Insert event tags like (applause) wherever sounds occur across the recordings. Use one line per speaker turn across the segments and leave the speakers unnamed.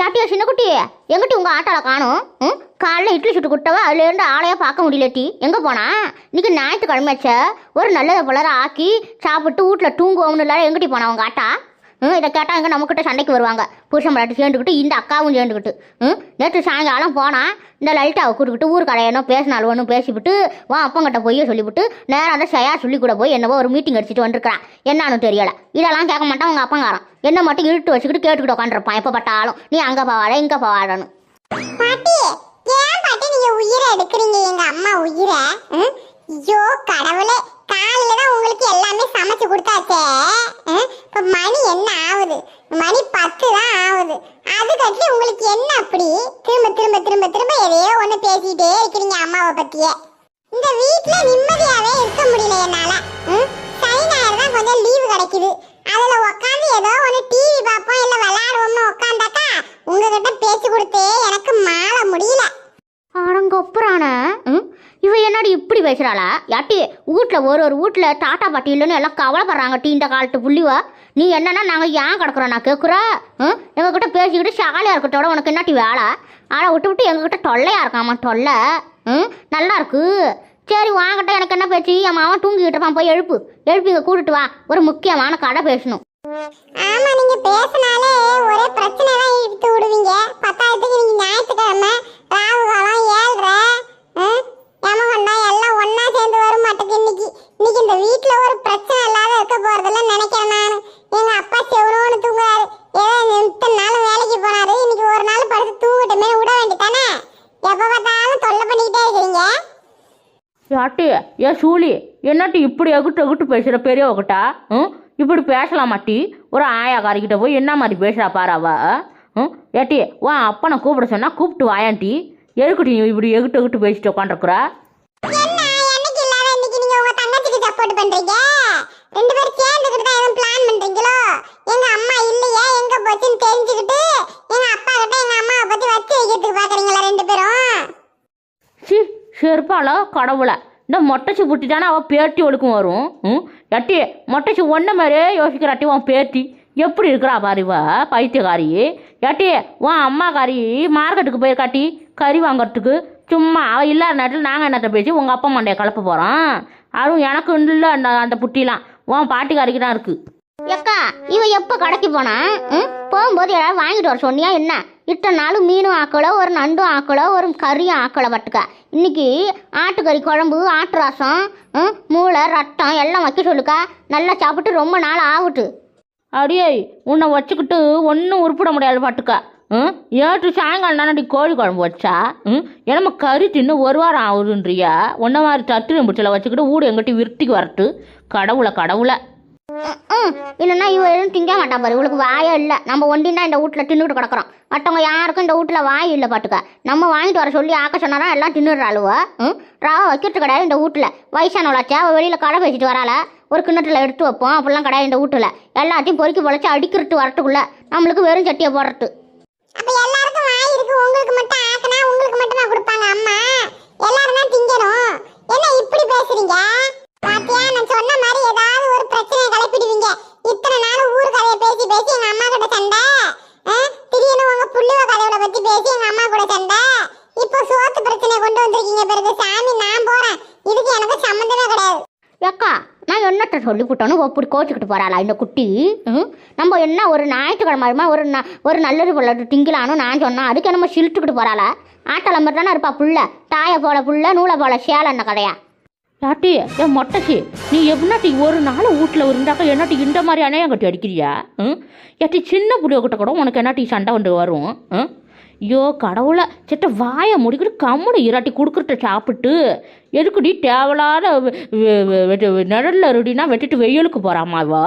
யாட்டியா சின்ன குட்டி? எங்கிட்ட உங்கள் ஆட்டால காணும்? ம்? காலைல இட்லி சுட்டு குட்டவா அதுலேருந்து ஆளையாக பார்க்க முடியலட்டி எங்கே போனா? இன்னைக்கு ஞாயிற்றுக்கிழமையாச்ச. ஒரு நல்லதை புலர ஆக்கி சாப்பிட்டு வீட்டில் தூங்குவோம்னு இல்லாத எங்கிட்டி போனா உங்கள் ஆட்டா? ம் இதை கேட்டால் இங்கே நம்மக்கிட்ட சண்டைக்கு வருவாங்க. புருஷன் படாட்டி சேர்ந்துக்கிட்டு இந்த அக்காவும் சேர்ந்துக்கிட்டு. ம் நேற்று சாயங்காலம் போனால் இந்த லலிதாவை கூட்டுக்கிட்டு ஊர் கடையனோ பேசினாலும் ஒன்றும் பேசிவிட்டு வா அப்பங்கிட்ட போய் சொல்லிவிட்டு நேரம் அந்த ஷயா சொல்லி கூட போய் என்னவோ ஒரு மீட்டிங் அடிச்சுட்டு வந்திருக்கிறான். என்னான்னு தெரியலை. இதெல்லாம் கேட்க மாட்டான் உங்கள் அப்பங்காரன். என்ன மட்டும் இழுட்டு வச்சுக்கிட்டு கேட்டுக்கிட்டு உட்காந்துருப்பான் எப்போ பட்டாலும் நீ அங்கே போவாட இங்கே போவாடன்னு
பாட்டி ஏன் பாட்டி நீங்க உயிரை எடுக்கிறீங்க? எங்க அம்மா உயிரை? ம்? ஐயோ கடவுளே. காலையில தான் உங்களுக்கு எல்லாமே சமைச்சு கொடுத்தாச்சே. ம்? இப்ப மணி என்ன ஆகுது மணி பத்து தான் ஆகுது அது கட்டி உங்களுக்கு என்ன அப்படி? திரும்ப திரும்ப திரும்ப திரும்ப எதையோ ஒண்ணு பேசிட்டே இருக்கிறீங்க அம்மாவை பத்தியே. இந்த வீட்டில் நிம்மதியாவே இருக்க முடியல என்னால. ம்? சனி ஞாயிறு தான் கொஞ்சம் லீவு கிடைக்குது அதுல உட்காந்து ஏதோ ஒண்ணு டிவி பார்ப்போம் இல்ல விளையாடுவோம்னு உட்காந்தாக்கா உங்ககிட்ட பேச்சு கொடுத்தே எனக்கு மாற முடியல
ஆடங்கொப்புறான ம் இவ என்னடி இப்படி பேசுறாளா யாட்டி வீட்டில் ஒரு ஒரு வீட்டில் தாத்தா பாட்டி இல்லைன்னு எல்லாம் கவலைப்படுறாங்க. டீ இந்த காலத்து புள்ளிவா. நீ என்னன்னா நாங்கள் ஏன் கிடக்குறோம்? நான் கேட்குற ம்? எங்ககிட்ட பேசிக்கிட்டு சாலியாக இருக்கட்டோட உனக்கு என்னாட்டி வேலை? ஆனால் விட்டு விட்டு எங்ககிட்ட தொல்லையா இருக்காம்மா தொல்லை. ம்? நல்லா இருக்கு. சரி வாங்கிட்ட. எனக்கு என்ன பேச்சு? என் மாவன் தூங்கிக்கிட்டு இருப்பான். போய் எழுப்பு. எழுப்பி இங்கே கூட்டிட்டு வா. ஒரு முக்கியமான கடை பேசணும்.
ஆமா நீங்க பேசினாலே ஒரே பிரச்சனை தான் இழுத்து விடுவீங்க. பத்தாயிரத்துக்கு நீங்க ஞாயிற்றுக்கிழமை இன்னைக்கு இந்த வீட்ல ஒரு பிரச்சனை இல்லாத இருக்க போறதில்ல நினைக்கிறேன் நான். எங்க அப்பா செவனோன்னு தூங்குறாரு. ஏதோ இத்தனை நாள் வேலைக்கு போனாரு. இன்னைக்கு ஒரு நாள் படுத்து தூங்கிட்டுமே விட வேண்டித்தானே எப்ப பார்த்தாலும் தொல்லை பண்ணிக்கிட்டே இருக்கிறீங்க.
யாட்டி ஏ சூழி என்னட்டி இப்படி எகுட்டு எகுட்டு பேசுகிற பெரியவகிட்டா? ம்? இப்படி பேசலாமாட்டி ஒரு ஆயாக்காரிக்கிட்ட போய் என்ன மாதிரி பேசுகிறா பாரு ம்? ஏட்டி வா அப்பனை கூப்பிட சொன்னா கூப்பிட்டு வாயாண்டி. எதுக்குட்டி நீ இப்படி எகுட்டு எகுட்டு பேசிட்டு உட்காந்துருக்குறா
பண்றீங்க? ரெண்டு பேரும் சேர்ந்துக்கிட்டு தான் எதுவும் பிளான் பண்றீங்களோ? எங்க அம்மா இல்லையா? எங்க போச்சுன்னு தெரிஞ்சுக்கிட்டு எங்க அப்பா கிட்ட எங்க அம்மாவை பத்தி வச்சு வைக்கிறதுக்கு பாக்குறீங்களா ரெண்டு பேரும்?
சி செருப்பாளா கடவுளை. இந்த மொட்டைச்சி புட்டிட்டானே அவள் பேட்டி ஒழுக்கும் வரும்? ம்? எட்டி மொட்டைச்சி ஒன்றை மாதிரியே யோசிக்கிறாட்டி உன் பேட்டி எப்படி இருக்கிறா பாரு இவ பைத்தியக்காரி? ஏட்டி உன் அம்மாக்காரி மார்க்கெட்டுக்கு போயிருக்காட்டி கறி வாங்குறதுக்கு சும்மா அவள் இல்லாத நேரத்தில் நாங்கள் என்னத்தை பேசி உங்கள் அப்பா மண்டையை கலப்ப போகிறோம் அதுவும் எனக்கு இல்லை அந்த அந்த புட்டிலாம். உன் பாட்டிக்காரிக்கு தான் இருக்குது
எக்கா இவ எப்போ கடைக்கு போனா? ம்? போகும்போது ஏதாவது வாங்கிட்டு வர சொன்னியா என்ன? இத்தனை நாள் மீனும் ஆக்கல ஒரு நண்டும் ஆக்கல ஒரு கறியும் ஆக்கல பட்டுக்க. இன்னைக்கு ஆட்டுக்கறி குழம்பு ஆட்டு ரசம் மூளை ரத்தம் எல்லாம் வைக்க சொல்லுக்கா. நல்லா சாப்பிட்டு ரொம்ப நாள் ஆகுட்டு.
அடியே உன்னை வச்சுக்கிட்டு ஒன்றும் உருப்பிட முடியாது பாட்டுக்க. ம்? ஏற்று சாயங்காலம் தானடி கோழி குழம்பு வச்சா? ம்? என்னம்மா கறி தின்னு ஒரு வாரம் ஆகுதுன்றியா? ஒன்ன மாதிரி தட்டு பிடிச்சல வச்சுக்கிட்டு ஊடு எங்கிட்ட விருத்திக்கு வரட்டு. கடவுளை கடவுளை.
ம் இல்லைன்னா இவ எதுவும் திங்க மாட்டான் பாரு. இவளுக்கு வாயே இல்லை. நம்ம ஒண்டினா இந்த வீட்டில் தின்னுட்டு கிடக்குறோம். மற்றவங்க யாருக்கும் இந்த வீட்டில் வாய் இல்லை பாட்டுக்க நம்ம வாங்கிட்டு வர சொல்லி ஆக்க சொன்னாரா எல்லாம் தின்னுடுறாளுவ ம்? ராவ வைக்கிறது கிடையாது இந்த வீட்டில் வயசானவளாச்சா அவள் வெளியில் கடை பேசிட்டு வராள? ஒரு கிண்ணத்தில் எடுத்து வைப்போம். அப்படிலாம் கிடையாது இந்த வீட்டில் எல்லாத்தையும் பொறுக்கி பொழைச்சி அடிக்கிறது வரட்டுக்குள்ள. நம்மளுக்கு வெறும் சட்டியை போடுறது.
அப்ப எல்லாருக்கும் வாய் இருக்கு உங்களுக்கு மட்டும் ஆக்கனா உங்களுக்கு மட்டும் தான் கொடுப்பாங்க அம்மா. எல்லாரும் தான் திங்கணும். என்ன இப்படி பேசுறீங்க? பாத்தியா நான் சொன்ன மாதிரி ஏதாவது ஒரு பிரச்சனையை கிளப்பிடுவீங்க இத்தனை நாள் ஊர் கதையை பேசி பேசி எங்க அம்மா கிட்ட சண்டை? ஆ? திடீர்னு உங்க புள்ளுவ கதையோட பத்தி பேசி எங்க அம்மா கூட சண்டை? இப்போ சோத்து பிரச்சனையை கொண்டு வந்திருக்கீங்க பிறகு சாமி நான் போறேன். இதுக்கு எனக்கு சம்மந்தமே கிடையாது.
ஏக்கா நான் என்னட்ட சொல்லி விட்டோன்னு அப்படி கோச்சிக்கிட்டு போகிறாளா இந்த குட்டி? ம் நம்ம என்ன ஒரு ஞாயிற்றுக்கிழமை ஒரு ந ஒரு நல்லது போல திங்கலான்னு நான் சொன்னேன் அதுக்கு நம்ம சிலுட்டுக்கிட்டு போகிறாளா ஆட்டலம்பர் தானே இருப்பா புள்ள தாயை போல புள்ள நூலை போல சேலன்ன கதையா
யாட்டி என் மொட்டைச்சி நீ எப்படின்னாட்டி ஒரு நாள் வீட்டில் இருந்தாக்கா என்னாட்டி இந்த மாதிரி அணையம் கட்டி அடிக்கிறியா ம் ஏட்டி சின்ன புள்ளியக்கிட்ட கூட உனக்கு என்னாட்டி சண்டை வந்து வரும் ம் ஐயோ கடவுளை சிட்ட வாயை முடிக்கிட்டு கம்முனு இராட்டி கொடுக்குறத சாப்பிட்டு எதுக்குடி தேவையில்லாத நிழலில் ரெடினா வெட்டிட்டு வெயிலுக்கு போகிறாமா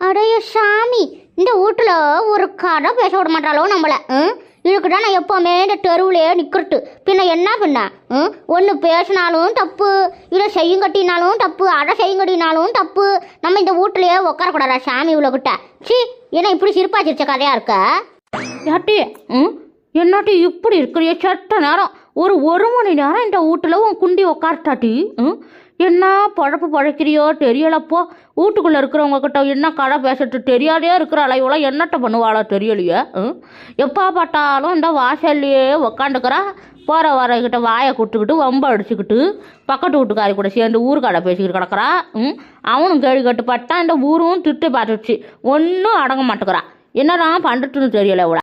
அடைய சாமி இந்த வீட்டில் ஒரு கதை பேச விட மாட்டாளோ நம்மளை? ம்? இதுக்கு தான் நான் எப்போவுமே இந்த தெருவிலே நிற்கிறது பின்ன என்ன பின்ன? ம்? ஒன்று பேசினாலும் தப்பு இல்லை செய்யுங்கட்டினாலும் தப்பு அடை செய்யுங்கட்டினாலும் தப்பு. நம்ம இந்த வீட்டிலையே உட்காரக்கூடாதா சாமி இவ்வளோக்கிட்ட சி ஏன்னா இப்படி சிரிப்பா சிரிச்ச கதையாக இருக்க?
யாட்டி ம்? என்னாட்டி இப்படி இருக்கிறிய? சட்ட நேரம் ஒரு ஒரு மணி நேரம் இந்த வீட்டில் உன் குண்டி உக்கார்த்தாட்டி ம்? என்ன பழப்பு பழைக்கிறியோ தெரியலப்போ. வீட்டுக்குள்ளே இருக்கிறவங்க கிட்ட என்ன கடை பேசிட்டு தெரியாதே இருக்கிறாள இவளோ? என்னட்ட பண்ணுவாளோ தெரியலையே ம் எப்போ பார்த்தாலும் இந்த வாசல்லையே உக்காந்துக்கிறா. போகிற வரக்கிட்ட வாயை கொடுத்துக்கிட்டு வம்ப அடிச்சுக்கிட்டு பக்கத்து வீட்டுக்காரி கூட சேர்ந்து ஊருக்காடை பேசிக்கிட்டு கிடக்குறா ம்? அவனும் கேள்வி கட்டுப்பட்டான் இந்த ஊரும் திட்டு பார்த்துச்சு ஒன்றும் அடங்க மாட்டேங்கிறா என்னதான் பண்ணுறதுன்னு தெரியல இவ்வளோ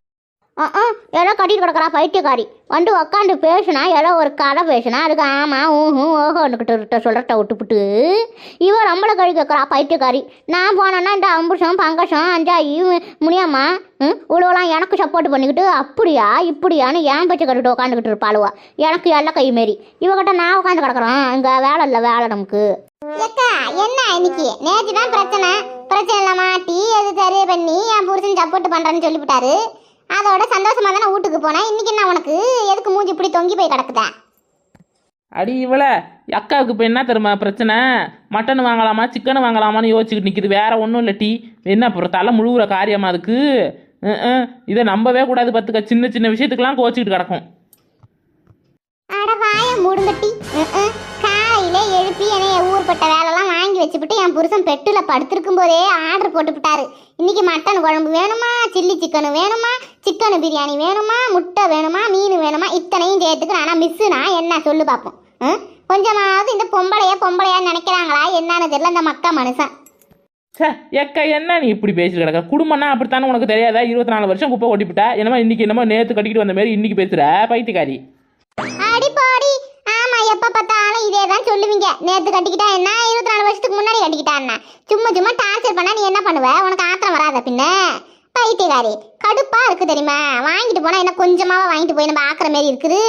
ஆ ஆ ஏதோ கட்டிட்டு கிடக்குறா? பைத்தியக்காரி. வந்து உக்காந்து பேசுனா ஏதோ ஒரு கதை பேசுனா அதுக்கு ஆமாம் ஊஹும் ஓஹோன்னுக்கிட்ட சொல்கிறத விட்டுப்புட்டு இவன் நம்மளை கழி கேட்குறா பைத்தியக்காரி. நான் போனேன்னா இந்த அம்புஷம் பங்கஷம் அஞ்சாயி முனியம்மா ம் இவ்வளோலாம் எனக்கு சப்போர்ட் பண்ணிக்கிட்டு அப்படியா இப்படியான்னு ஏன் பச்சை கட்டிட்டு உட்காந்துக்கிட்டு இருப்பாளுவா? எனக்கு எல்லாம் கை மாரி. இவகிட்ட நான் உட்காந்து கிடக்குறேன் இங்கே வேலை இல்லை வேலை நமக்கு.
என்ன இன்னைக்கு? நேற்று தான் பிரச்சனை. பிரச்சனை இல்லை மாட்டி எது சரி பண்ணி என் புருஷன் சப்போர்ட் பண்ணுறேன்னு சொல்லிவிட்டாரு. அதோட சந்தோஷமா தானே வீட்டுக்கு போனேன். இன்னைக்கு என்ன உனக்கு? எதுக்கு மூஞ்சி இப்படி தொங்கி போய் கிடக்குதா?
அடி இவள அக்காவுக்கு இப்போ என்ன தெரியுமா பிரச்சனை? மட்டன் வாங்கலாமா சிக்கன் வாங்கலாமான்னு யோசிச்சுக்கிட்டு நிற்கிது வேற ஒன்றும் இல்லை டீ. என்ன அப்புறம் தலை முழுகுற காரியமா அதுக்கு? இதை நம்பவே கூடாது பார்த்துக்க சின்ன சின்ன விஷயத்துக்கெல்லாம் கோச்சிக்கிட்டு கிடக்கும்.
அட வாய மூடுங்கட்டி காலையில எழுப்பி என்னைய ஊர்பட்ட வேலைலாம் வாங்கி வச்சுப்புட்டு என் புருஷன் பெட்டுல படுத்திருக்கும் போதே ஆர்டர் போட்டு விட்டாரு. இன்னைக்கு மட்டன் குழம்பு வேணுமா? சில்லி சிக்கன் வேணுமா? சிக்கன் பிரியாணி வேணுமா? முட்டை வேணுமா? மீன் வேணுமா? இத்தனையும் சேர்த்துக்கு ஆனா மிஸ்ஸுனா என்ன? சொல்லு பார்ப்போம்? கொஞ்சமாவது இந்த பொம்பளைய பொம்பளையா நினைக்கிறாங்களா? என்னன்னு தெரியல இந்த மக்கா மனுஷன்.
சே எக்கா என்ன நீ இப்படி பேசிட்டு கிடக்க? குடும்பம்னா அப்படித்தானே உனக்கு தெரியாதா? இருபத்தி நாலு வருஷம் குப்பை கொட்டிவிட்டா என்னமோ இன்னைக்கு என்னமோ நேற்று கட்டிக்கிட்டு வந்த மாதிரி இன்னைக்கு பேசுற பைத்தியக்காரி.
அடி போடி ஆமா எப்ப பார்த்தாலும் இதே தான் சொல்லுவீங்க. நேத்து கட்டிக்கிட்டா என்ன? இருபத்தி நாலு வருஷத்துக்கு முன்னாடி கட்டிக்கிட்டா சும்மா சும்மா டார்ச்சர் பண்ணா நீ என்ன பண்ணுவ? உனக்கு ஆத்திரம் வராத பின்ன? பைத்தியகாரி கடுப்பா இருக்கு தெரியுமா? வாங்கிட்டு போனா என்ன கொஞ்சமாவா வாங்கிட்டு போய் நம்ம ஆக்குற மாதிரி இருக்குது.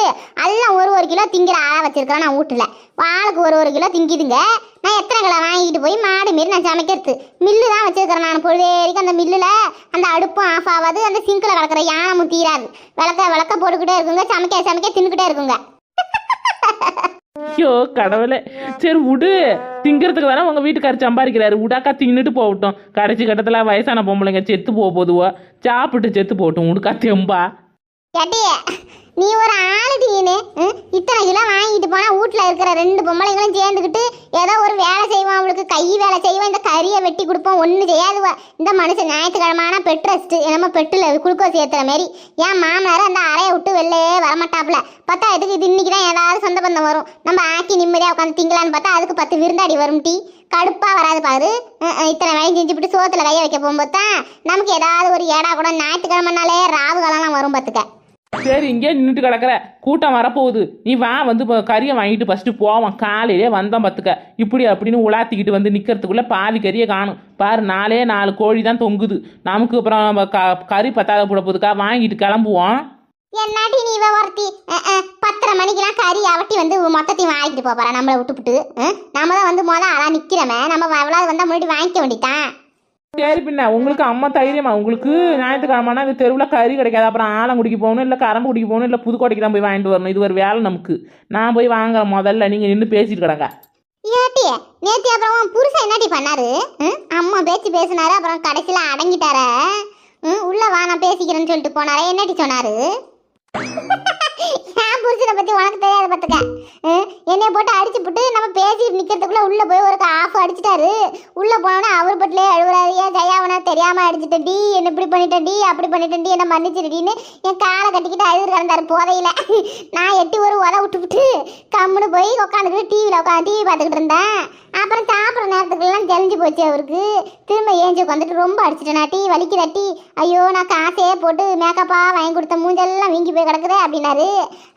எல்லாம் ஒரு ஒரு கிலோ திங்கிற ஆளா வச்சிருக்கிறேன் நான் வீட்டுல ஆளுக்கு ஒரு ஒரு கிலோ திங்கிதுங்க. நான் எத்தனை கிலோ வாங்கிட்டு போய் மாடு மாரி நான் சமைக்கிறது? மில்லு தான் வச்சிருக்கிறேன் நான். பொழுதேரிக்கு அந்த மில்லுல அந்த அடுப்பும் ஆஃப் ஆகாது. அந்த சிங்கில் கலக்கிற யானமும் தீராது விளக்க விளக்க போட்டுக்கிட்டே இருக்குங்க. சமைக்க சமைக்க தின்னுக்கிட்டே இருக்குங்க.
ஐயோ கடவுளே. சரி விடு திங்கிறதுக்கு தானே உங்கள் வீட்டுக்காரர் சம்பாதிக்கிறாரு. விடாக்கா தின்னுட்டு போகட்டும். கடைசி கட்டத்தில் வயசான பொம்பளைங்க செத்து போக போதுவோ. சாப்பிட்டு செத்து போகட்டும். உடுக்கா தெம்பா.
கேட்டிய நீ ஒரு ஆளுடின்னு இத்தனை கிலோ வாங்கிட்டு போனால் வீட்ல இருக்கிற ரெண்டு பொம்பளைங்களும் சேர்ந்துக்கிட்டு ஏதோ ஒரு வேலை செய்வோம் அவளுக்கு கை வேலை செய்வோம் இந்த கறியை வெட்டி கொடுப்போம் ஒன்றும் செய்யாதுவ இந்த மனுஷன் ஞாயிற்றுக்கிழமான பெட் ரெஸ்ட் என்னமோ பெட்டில் குளுக்கோஸ் சேர்த்துற மாதிரி ஏன் மாமனார் அந்த அறையை விட்டு வெளிலே வரமாட்டாப்புல. பத்தாயிரத்துக்கு இது? இன்றைக்கி தான் ஏதாவது சொந்த பந்தம் வரும். நம்ம ஆக்கி நிம்மதியாக உட்காந்து திங்கலான்னு பார்த்தா அதுக்கு பத்து விருந்தாடி வரும் டீ. கடுப்பாக வராது பாரு. இத்தனை வேலையும் செஞ்சுப்பிட்டு சோத்தில் கையை வைக்க போகும்போது தான் நமக்கு ஏதாவது ஒரு ஏடா கூட ஞாயிற்றுக்கிழமைனாலே ராவு காலம்லாம் வரும் பார்த்துக்க.
சரி இங்கே நின்றுட்டு கிடக்குற. கூட்டம் வரப்போகுது. நீ வா வந்து கறியை வாங்கிட்டு ஃபஸ்ட்டு போவான் காலையிலே வந்தோம் பார்த்துக்க. இப்படி அப்படின்னு உலாத்திக்கிட்டு வந்து நிற்கிறதுக்குள்ளே பாதி கறியை காணும். பாரு நாலே நாலு கோழி தான் தொங்குது. நமக்கு அப்புறம் நம்ம க கறி பத்தாத போட போதுக்கா வாங்கிட்டு கிளம்புவோம்.
என்னாடி நீ இவ ஒருத்தி? பத்தரை மணிக்கெல்லாம் கறி அவட்டி வந்து மொத்தத்தையும் வாங்கிட்டு போறா. நம்மளை விட்டுப்புட்டு நம்ம தான் வந்து மொதல் ஆளாக நிக்கிறோமே. நம்ம எவ்வளோ வந்தால் முன்னாடி வாங்கிக்க வேண்டியதான்
சரி பின்ன உங்களுக்கு அம்மா தைரியமா உங்களுக்கு ஞாயிற்றுக்கிழமைனா இந்த தெருவில் கறி கிடைக்காது. அப்புறம் ஆலங்குடிக்கு போகணும் இல்லை கரம்பு குடிக்க போகணும் இல்லை புதுக்கோட்டைக்கு தான் போய் வாங்கிட்டு வரணும். இது ஒரு வேலை நமக்கு. நான் போய் வாங்குறேன் முதல்ல நீங்கள் நின்று பேசிட்டு கிடங்க.
ஏட்டி நேத்தி அப்புறம் புருஷன் என்னடி பண்ணாரு? ம்? அம்மா பேச்சு பேசினாரு அப்புறம் கடைசியில அடங்கிட்டார. ம், உள்ள வா நான் பேசிக்கிறேன்னு சொல்லிட்டு போனாரே. என்னடி சொன்னாரு? (laughs) என் புருஷனை பத்தி உனக்கு தெரியாத பார்த்துக்க என்னைய போட்டு அடிச்சு போட்டு நம்ம பேசிட்டு நிக்கிறதுக்குள்ள உள்ள போய் ஒரு ஆஃப் அடிச்சிட்டாரு. உள்ள போனோடனே அவர் பட்டிலே அழுகுறாரு. ஏன் ஜெயாவனா தெரியாம டி என்ன இப்படி பண்ணிட்டேன் டி அப்படி பண்ணிட்டடி என்ன மன்னிச்சிருடின்னு என் காலை கட்டிக்கிட்டு அழுது கிடந்தாரு போதையில. நான் எட்டி ஒரு உத விட்டுவிட்டு கம்முன்னு போய் உட்காந்துக்கிட்டு டிவியில் உட்காந்து டிவி பார்த்துக்கிட்டு இருந்தேன். அப்புறம் சாப்பிட்ற நேரத்துக்குலாம் தெளிஞ்சு போச்சு அவருக்கு. திரும்ப ஏஞ்சி உட்காந்துட்டு ரொம்ப அடிச்சிட்டேன் டீ வலிக்கிற டீ? ஐயோ நான் காசே போட்டு மேக்கப்பாக வாங்கி கொடுத்த மூஞ்செல்லாம் வீங்கி போய் கிடக்குதே அப்படின்னாரு.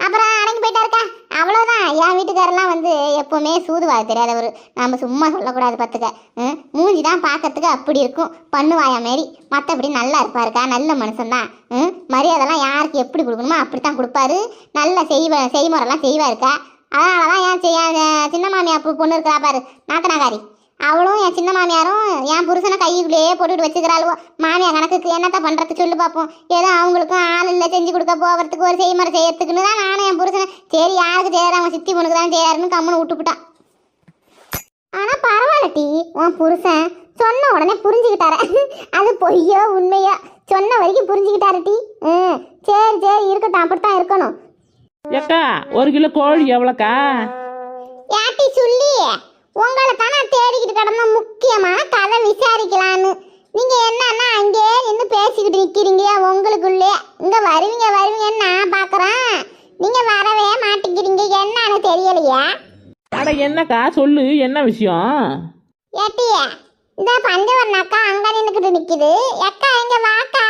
அப்புறம் அடங்கி போயிட்டாருக்கா? அவ்வளோதான் என் வீட்டுக்காரெல்லாம் வந்து எப்போவுமே சூதுவாக தெரியாதவர். நம்ம சும்மா சொல்லக்கூடாது பார்த்துக்க ம், மூஞ்சி தான் பார்க்கறதுக்கு அப்படி இருக்கும். பண்ணுவாயா மாரி. மற்றபடி நல்லா இருப்பாருக்கா? நல்ல மனுஷன்தான். ம், மரியாதைலாம் யாருக்கு எப்படி கொடுக்கணுமோ அப்படி தான் கொடுப்பாரு. நல்ல செய்வ செய்முறைலாம் செய்வாருக்கா? அதனால தான் என் சி- என் சின்ன மாமியார் பொ- பொண்ணு இருக்கிறா பாரு நாத்தனாகாரி. அவளும் என் சின்ன மாமியாரும் என் புருஷனை கைக்குள்ளேயே போட்டுட்டு வச்சுக்கிறாளுவோ. மாமியார் கணக்குக்கு என்னத்த பண்ணுறது சொல்லு பார்ப்போம் ஏதோ அவங்களுக்கும் ஆள் இல்லை செஞ்சு கொடுக்க போகிறதுக்கு ஒரு செய்முறை செய்யறதுக்குன்னு தான் நானும் என் புருஷனை சரி யாருக்கு செய்யறாங்க அவன் சித்தி பொண்ணுக்கு தான் செய்யறாருன்னு கம்முன்னு விட்டுப்புட்டான் ஆனால் பரவாயில்ல டி உன் புருஷன் சொன்ன உடனே புரிஞ்சுக்கிட்டார. அது பொய்யோ உண்மையோ சொன்ன வரைக்கும் புரிஞ்சுக்கிட்டாரு டி. ம் சரி சரி இருக்கட்டும் அப்படித்தான் இருக்கணும்.
ஏக்கா ஒரு கிலோ கோழி எவ்வளோக்கா?
ஏட்டி சொல்லி உங்களை தான் நான் தேடிக்கிட்டு கிடந்த முக்கியமான கதை விசாரிக்கலான்னு. நீங்க என்னன்னா அங்கேயே நின்று பேசிக்கிட்டு நிக்கிறீங்க உங்களுக்குள்ளே. இங்க வருவீங்க வருவீங்கன்னு நான் பாக்குறேன். நீங்க வரவே மாட்டேங்கிறீங்க. என்னன்னு தெரியலையா?
அட என்னக்கா சொல்லு என்ன விஷயம்?
ஏட்டிய இந்த பஞ்சவர்ண அக்கா அங்க நின்னுக்கிட்டு நிக்குது. அக்கா இங்க வாக்கா.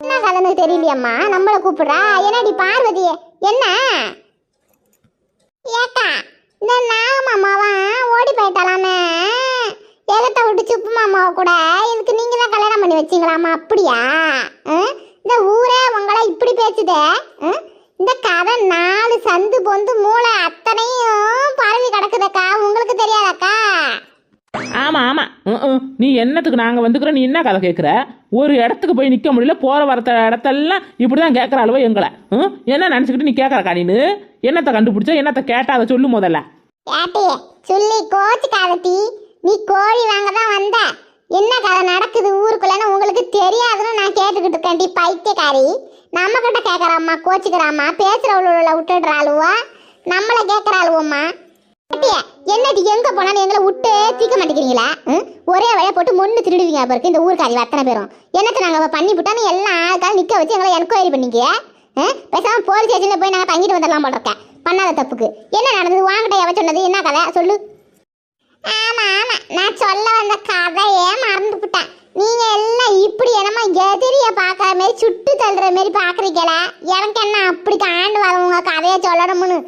என்ன கலந்து தெரியலையம்மா? நம்மள கூப்பிடுறா. என்னடி பார்வதி என்ன? ஏக்கா இந்த நாக மாமாவன் ஓடி போயிட்டாலாமே? எகத்தை விட்டு சுப்பு மாமாவை கூட இதுக்கு நீங்கள் தான் கல்யாணம் பண்ணி வச்சிங்களாமா? அப்படியா? ஆ? இந்த ஊரே உங்களை இப்படி பேசுதே ஆ? இந்த கதை நாலு சந்து பொந்து மூளை அத்தனையும் பரவி கிடக்குதக்கா. உங்களுக்கு தெரியாதக்கா?
ஆமாம் ஆமாம் ம், ம். நீ என்னத்துக்கு நாங்கள் வந்துக்கிற நீ என்ன கதை கேட்குற ஒரு இடத்துக்கு போய் நிற்க முடியல போகிற வரத்த இடத்தெல்லாம் இப்படி தான் கேட்குற அளவு எங்களை. ம்? என்ன நினச்சிக்கிட்டு நீ கேட்குற நீனு? என்னத்தை கண்டுபிடிச்சா? என்னத்தை கேட்டா அதை சொல்லு முதல்ல.
சொல்லி கோச்சுக்காதட்டி நீ கோழி வாங்க தான் வந்த. என்ன கதை நடக்குது ஊருக்குள்ளன்னு உங்களுக்கு தெரியாதுன்னு நான் கேட்டுக்கிட்டு இருக்கேன்டி பைத்தியக்காரி. நம்ம கிட்ட கேட்குறாம்மா கோச்சுக்கிறாம்மா பேசுறவள விட்டுடுறாளுவா. நம்மளை கேட்குற ஏட்டியே, என்னடி எங்க போனாலும் எங்களை விட்டு தீக்க மாட்டேங்கிறீங்களா? ம்? ஒரே வழியா போட்டு மொன்னு திருடுவீங்க பிறகு இந்த ஊருக்காரி அத்தனை பேரும். என்னத்தை நாங்க பண்ணி விட்டாலும் எல்லாம் ஆளுக்காலும் நிக்க வச்சு எங்களை என்கொயரி பண்ணிக்க பேசாம போலீஸ் ஸ்டேஷன்ல போய் நாங்க தங்கிட்டு வந்துடலாம் போட்டிருக்கேன் பண்ணாத தப்புக்கு. என்ன நடந்தது? வாங்கிட்ட எவ சொன்னது என்ன கதை? சொல்லு. ஆமா ஆமா. நான் சொல்ல வந்த கதையே மறந்துவிட்டேன் நீங்க எல்லாம் இப்படி என்னமோ எதிரிய பாக்குற மாதிரி சுட்டு தள்ளுற மாதிரி பாக்குறீங்களா எனக்கு என்ன அப்படி காண்டு வர உங்க கதையை சொல்லணும்னு?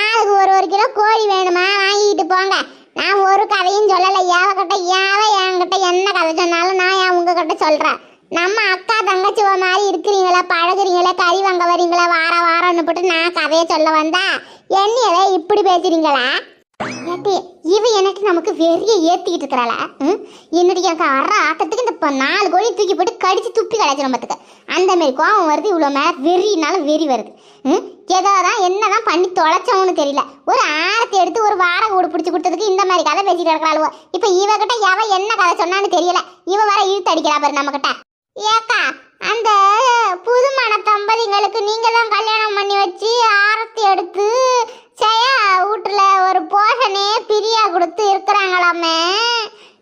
ஆளுக்கு ஒரு ஒரு கிலோ கோழி வேணுமா? வாங்கிட்டு போங்க. நான் ஒரு கதையும் சொல்லலை. ஏவகிட்ட ஏவ என்கிட்ட என்ன கதை சொன்னாலும் நான் என் உங்ககிட்ட சொல்றேன்? நம்ம அக்கா தங்கச்சி மாதிரி இருக்கிறீங்களா? பழகுறீங்களா? கறி வாங்க வரீங்களா? வார வாரம்னு போட்டு நான் கதையை சொல்ல வந்தா? என்னையவே இப்படி பேசுறீங்களா? ஏட்டி, இவ எனக்கு நமக்கு வெறிய ஏத்திக்கிட்டு இருக்கிறாள? என்னுடைய எனக்கு அற ஆட்டத்துக்கு இந்த நாலு கோழி தூக்கி போட்டு கடிச்சு துப்பி கடாச்சிடும் பார்த்துக்க அந்த மாதிரி கோவம் வருது இவ்வளோ மேல வெறினாலும் வெறி வருது. ம்? ஏதோதான் என்னதான் பண்ணி தொலைச்சவனு தெரியல. ஒரு ஆரத்தை எடுத்து ஒரு வார வீடு பிடிச்சி கொடுத்ததுக்கு இந்த மாதிரி கதை பேசிட்டு இருக்கிறாளுவோ இப்போ இவகிட்ட எவ என்ன கதை சொன்னான்னு தெரியல. இவ வர இழுத்து அடிக்கிறா பாரு நம்ம கிட்ட ஏக்கா அந்த புதுமான தம்பதிங்களுக்கு நீங்க தான் கல்யாணம் பண்ணி வச்சு ஆரத்தி எடுத்து ஜெயா வீட்டுல ஒரு போஷனே பிரியா கொடுத்து இருக்கிறாங்களாமே.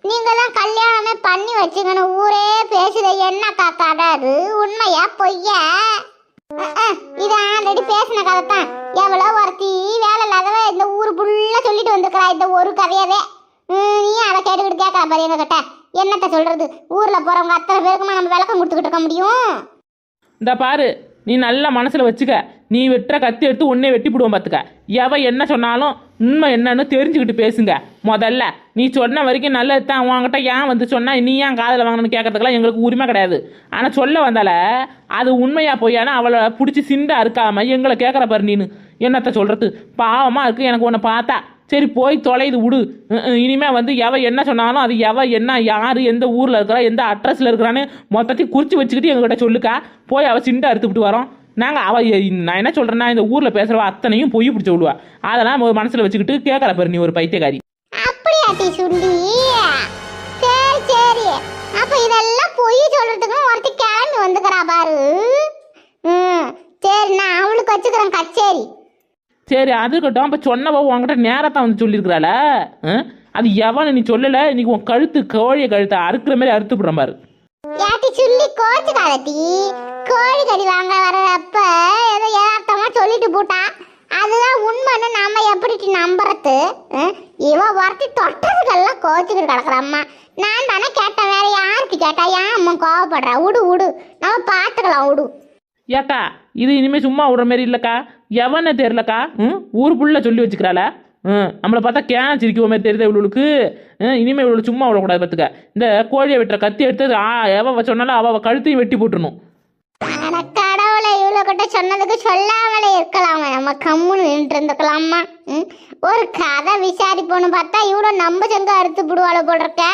நீங்க தான் கல்யாணமே பண்ணி வச்சுக்கணும் ஊரே பேசுத என்னக்கா கதை அது உண்மையா பொய்யா? இது ஆல்ரெடி பேசின கதை தான் எவ்வளோ ஒருத்தி வேலை இல்லாதவ இந்த ஊர் ஃபுல்லாக சொல்லிட்டு வந்திருக்கிறா இந்த ஒரு கதையவே. நீ அதை கேட்டுக்கிட்டு கேட்கலாம் பாரு எங்ககிட்ட என்னத்த சொல்றது? ஊர்ல போறவங்க அத்தனை பேருக்குமா நம்ம விளக்கம் கொடுத்துக்கிட்டு இருக்க முடியும்?
இந்த பாரு நீ நல்ல மனசுல வச்சுக்க. நீ வெட்டுற கத்தி எடுத்து உன்னே வெட்டி பார்த்துக்க எவ என்ன சொன்னாலும் உண்மை என்னன்னு தெரிஞ்சுக்கிட்டு பேசுங்க. முதல்ல நீ சொன்ன வரைக்கும் நல்லது தான் உங்ககிட்ட ஏன் வந்து சொன்னால் நீ ஏன் காதில் வாங்கணும்னு கேட்கறதுக்கெல்லாம் எங்களுக்கு உரிமை கிடையாது. ஆனால் சொல்ல வந்தால அது உண்மையாக பொய்யானா அவளை பிடிச்சி சிண்டா இருக்காம எங்களை கேட்குற பாரு நீனு. என்னத்த சொல்கிறது பாவமாக இருக்குது எனக்கு உன்னை பார்த்தா. சரி போய் தொலைது விடு. இனிமேல் வந்து எவ என்ன சொன்னாலும் அது எவ என்ன யார் எந்த ஊரில் இருக்கிறா எந்த அட்ரஸில் இருக்கிறான்னு மொத்தத்தையும் குறித்து வச்சுக்கிட்டு எங்கள்கிட்ட சொல்லுக்கா. போய் அவள் சிண்டை அறுத்துக்கிட்டு வரோம். நாங்க அவ நான் என்ன சொல்றேன்னா இந்த ஊர்ல பேசுறவ அத்தனையும் பொய் பிடிச்சி விடுவா. அதெல்லாம் மனசுல வச்சுக்கிட்டு கேட்கற பாரு நீ ஒரு பைத்தியக்காரி.
அப்படியாட்டி சுண்டி? சரி சரி. அப்ப இதெல்லாம் பொய் சொல்றதுக்கு ஒருத்தி கிளம்பி வந்துக்கிறா பாரு. ம் சரி நான் அவளுக்கு வச்சுக்கிறேன் கச்சேரி.
சரி அது இருக்கட்டும். அப்ப சொன்னவ உன்கிட்ட நேரத்தான் வந்து சொல்லியிருக்கிறாள? அது எவனு நீ சொல்லல? இன்னைக்கு உன் கழுத்து கோழிய கழுத்தை அறுக்கிற மாதிரி அறுத்து விடுறேன் பாரு
சொல்லி கோச்சு காலத்தி கோழி கறி வாங்க வர்றப்ப ஏதோ ஏதார்த்தமா சொல்லிட்டு போட்டான் அதுதான் உண்மைன்னு நம்ம எப்படி நம்புறது? இவன் ஒருத்தி தொட்டதுக்கெல்லாம் கோச்சிக்கிட்டு கிடக்குறம்மா நான் தானே கேட்டேன் வேற யாருக்கு கேட்டா? ஏன் அம்மா கோவப்படுறா? விடு விடு நம்ம பார்த்துக்கலாம் விடு
ஏக்கா இது இனிமே சும்மா விடுற மாதிரி இல்லைக்கா. எவனே தெரிலக்கா ம்? ஊர் புள்ள சொல்லி வச்சுக்கிறாள? ம் நம்மளை பார்த்தா கேன சிரிக்குவ மாதிரி தெரியுது இவளுக்கு? ம் இவ்வளோ சும்மா விடக்கூடாது பார்த்துக்க. இந்த கோழியை வெட்டுற கத்தி எடுத்து ஆ எவ சொன்னாலும் அவள் கழுத்தையும் வெட்டி போட்டுருணும்
அட கடவுளை இவ்வளோ கிட்ட சொன்னதுக்கு சொல்லாமலே இருக்கலாம். நம்ம கம்முன்னு நின்று இருந்துக்கலாமா ஒரு கதை விசாரிப்போன்னு பார்த்தா இவ்வளோ நம்ம செங்க அறுத்து விடுவாளோ போல் இருக்க.